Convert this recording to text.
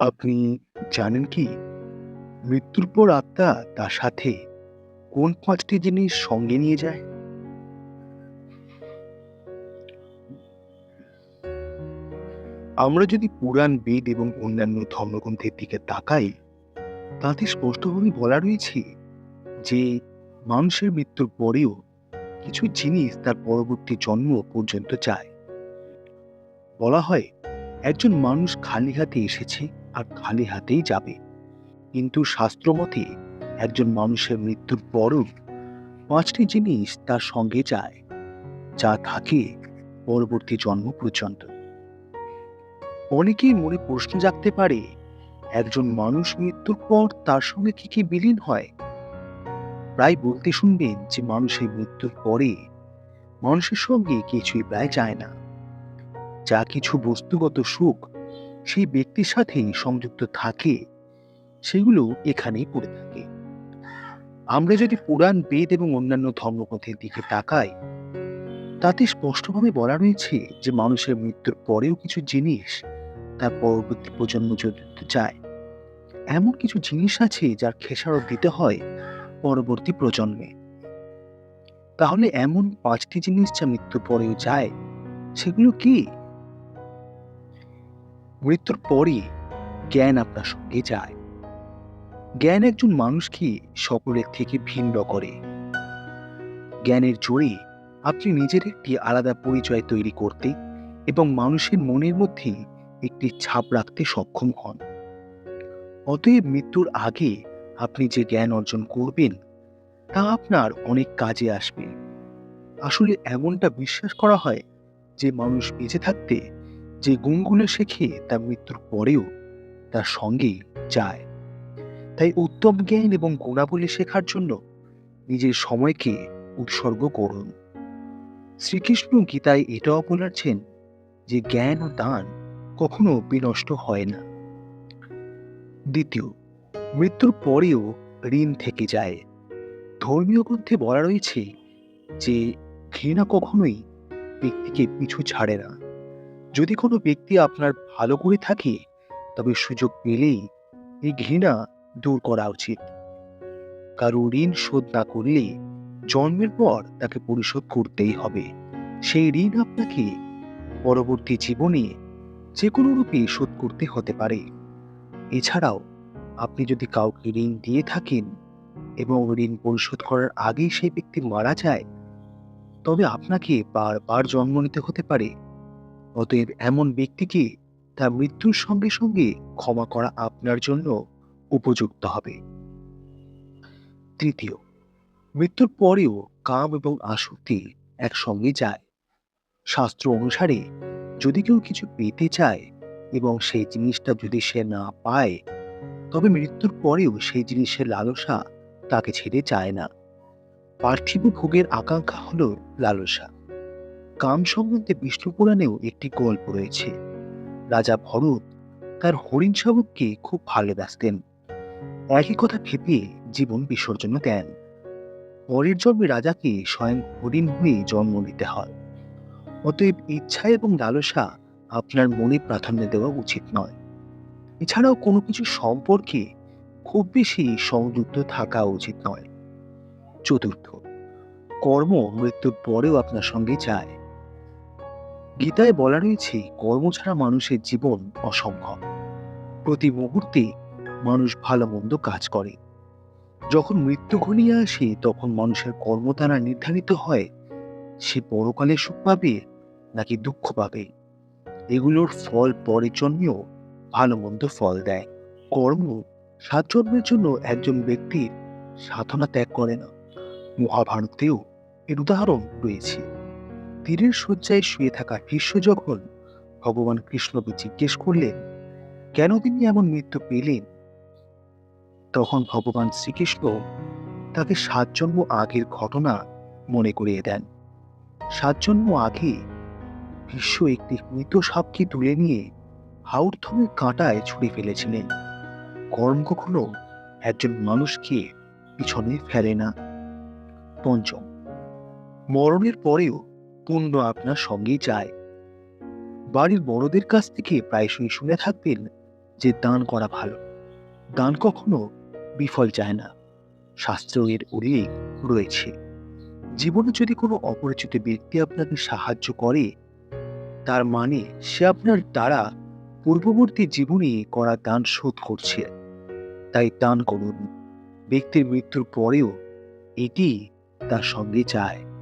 আপনি জানেন কি? মৃত্যুর পর আত্মা তার সাথে কোন পাঁচটি জিনিস সঙ্গে নিয়ে যায়? আমরা যদি পুরাণ বেদ এবং অন্যান্য ধর্মগ্রন্থের দিকে তাকাই, তাতে স্পষ্টভাবে বলা রয়েছে যে মানুষের মৃত্যুর পরেও কিছু জিনিস তার পরবর্তী জন্ম পর্যন্ত যায় বলা হয় একজন মানুষ খালি হাতে এসেছে আর খালি হাতেই যাবে। কিন্তু শাস্ত্রমতে একজন মানুষের মৃত্যুর পরও পাঁচটি জিনিস তার সঙ্গে যায়, যা থাকে পরবর্তী জন্ম পর্যন্ত। অনেকেই মনে প্রশ্ন জাগতে পারে, একজন মানুষ মৃত্যুর পর তার সঙ্গে কি কি বিলীন হয়? প্রায় বলতে শুনবেন যে মানুষের মৃত্যুর পরে মানুষের সঙ্গে কিছুই প্রায় যায় না। যা কিছু বস্তুগত সুখ সেই ব্যক্তির সাথেই সংযুক্ত থাকে, সেগুলো এখানেই পড়ে থাকে। আমরা যদি পুরাণ, বেদ এবং অন্যান্য ধর্মপথের দিকে তাকাই, তাতে স্পষ্টভাবে বলা রয়েছে যে মানুষের মৃত্যুর পরেও কিছু জিনিস তার পরবর্তী প্রজন্ম পর্যন্ত যায় এমন কিছু জিনিস আছে যার খেসারত দিতে হয় পরবর্তী প্রজন্মে। তাহলে এমন পাঁচটি জিনিস যা মৃত্যুর পরেও যায়, সেগুলো কি? মৃত্যুর পরে জ্ঞান আপনার সঙ্গে যায়। জ্ঞান একজন মানুষকে সকলের থেকে ভিন্ন করে? জ্ঞানের জোরে আপনি নিজের একটি আলাদা পরিচয় তৈরি করতে এবং মানুষের মনের মধ্যে একটি ছাপ রাখতে সক্ষম হন। অতএব মৃত্যুর আগে আপনি যে জ্ঞান অর্জন করবেন, তা আপনার অনেক কাজে আসবে। আসলে এমনটা বিশ্বাস করা হয় যে মানুষ বেঁচে থাকতে যে গুণগুলো শেখে তা মৃত্যুর পরেও তার সঙ্গে যায়। তাই উত্তম জ্ঞান এবং গুণাবলী শেখার জন্য নিজের সময়কে উৎসর্গ করুন। শ্রীকৃষ্ণ গীতায় এটাও বলেছেন যে জ্ঞান ও দান কখনো বিনষ্ট হয় না। দ্বিতীয়, মৃত্যুর পরেও ঋণ থেকে যায়। ধর্মীয় গ্রন্থে বলা রয়েছে যে ঘৃণা কখনোই ব্যক্তিকে পিছু ছাড়ে না। যদি কোনো ব্যক্তি আপনার ভালো করে থাকে, তবে সুযোগ পেলেই এই ঘৃণা দূর করা উচিত। কারও ঋণ শোধ না করলে জন্মের পর তাকে পরিশোধ করতেই হবে। সেই ঋণ আপনাকে পরবর্তী জীবনে যে কোনো রূপে শোধ করতে হতে পারে। এছাড়াও, আপনি যদি কাউকে ঋণ দিয়ে থাকেন এবং ঋণ পরিশোধ করার আগেই সেই ব্যক্তি মারা যায়, তবে আপনাকে বারবার জন্ম নিতে হতে পারে। অতএব এমন ব্যক্তিকে তার মৃত্যুর সঙ্গে সঙ্গে ক্ষমা করা আপনার জন্য উপযুক্ত হবে। তৃতীয়, মৃত্যুর পরেও কাম এবং আসক্তি একসঙ্গে যায়। শাস্ত্র অনুসারে যদি কেউ কিছু পেতে চায় এবং সেই জিনিসটা যদি সে না পায়, তবে মৃত্যুর পরেও সেই জিনিসের লালসা তাকে ছেড়ে যায় না। পার্থিব ভোগের আকাঙ্ক্ষা হলো লালসা। কাম সম্বন্ধে বিষ্ণু পুরাণেও একটি গল্প রয়েছে। রাজা ভরত তার হরিণ শাবককে খুব ভালোবাসতেন একই কথা ভেবে জীবন বিসর্জন দেন। পরের জন্মে রাজাকে স্বয়ং হরিণ হয়ে জন্ম নিতে হয়। অতএব ইচ্ছা এবং লালসা আপনার মনে প্রাধান্য দেওয়া উচিত নয়। এছাড়াও কোনো কিছু সম্পর্কে খুব বেশি সংযুক্ত থাকা উচিত নয়। চতুর্থ, কর্ম মৃত্যুর পরেও আপনার সঙ্গে যায়। গীতায় বলা রয়েছে, কর্ম ছাড়া মানুষের জীবন অসম্ভব। প্রতি মুহূর্তে মানুষ ভালো মন্দ কাজ করে। যখন মৃত্যু ঘনিয়ে আসে, তখন মানুষের কর্ম দ্বারা নির্ধারিত হয়, সে পরকালে সুখ পাবে নাকি দুঃখ পাবে। এগুলোর ফল পরের জন্মেও ভালো মন্দ ফল দেয়। কর্ম সাত জন্মের জন্য একজন ব্যক্তির সাধনা ত্যাগ করে না। মহাভারতেও এর উদাহরণ রয়েছে। তীরের শয্যায় শুয়ে থাকা ভীষ্ম যখন ভগবান কৃষ্ণকে জিজ্ঞেস করলেন কেন তিনি এমন মৃত্যু পেলেন? তখন ভগবান শ্রীকৃষ্ণ তাকে সাত জন্ম আগের ঘটনা মনে করিয়ে দেন। সাত জন্ম আগে ভীষ্ম একটি মৃত সাপকে তুলে নিয়ে হাউড়থমের কাঁটায় ছুড়ে ফেলেছিলেন। কর্ম কখনো একজন মানুষকে পিছনে ফেলে না। পঞ্চম। মরণের পরেও পুণ্য আপনার সঙ্গেই যায়। বাড়ির বড়দের কাছ থেকে প্রায়শই শুনে থাকবেন যে দান করা ভালো। দান কখনো বিফল যায় না। শাস্ত্র এর উল্লেখ রয়েছে। জীবনে যদি কোনো অপরিচিত ব্যক্তি আপনাকে সাহায্য করে, তার মানে সে আপনার দ্বারা পূর্ববর্তী জীবনে করা দান শোধ করছে। তাই দান করুন। ব্যক্তির মৃত্যুর পরেও এটি তার সঙ্গে যায়।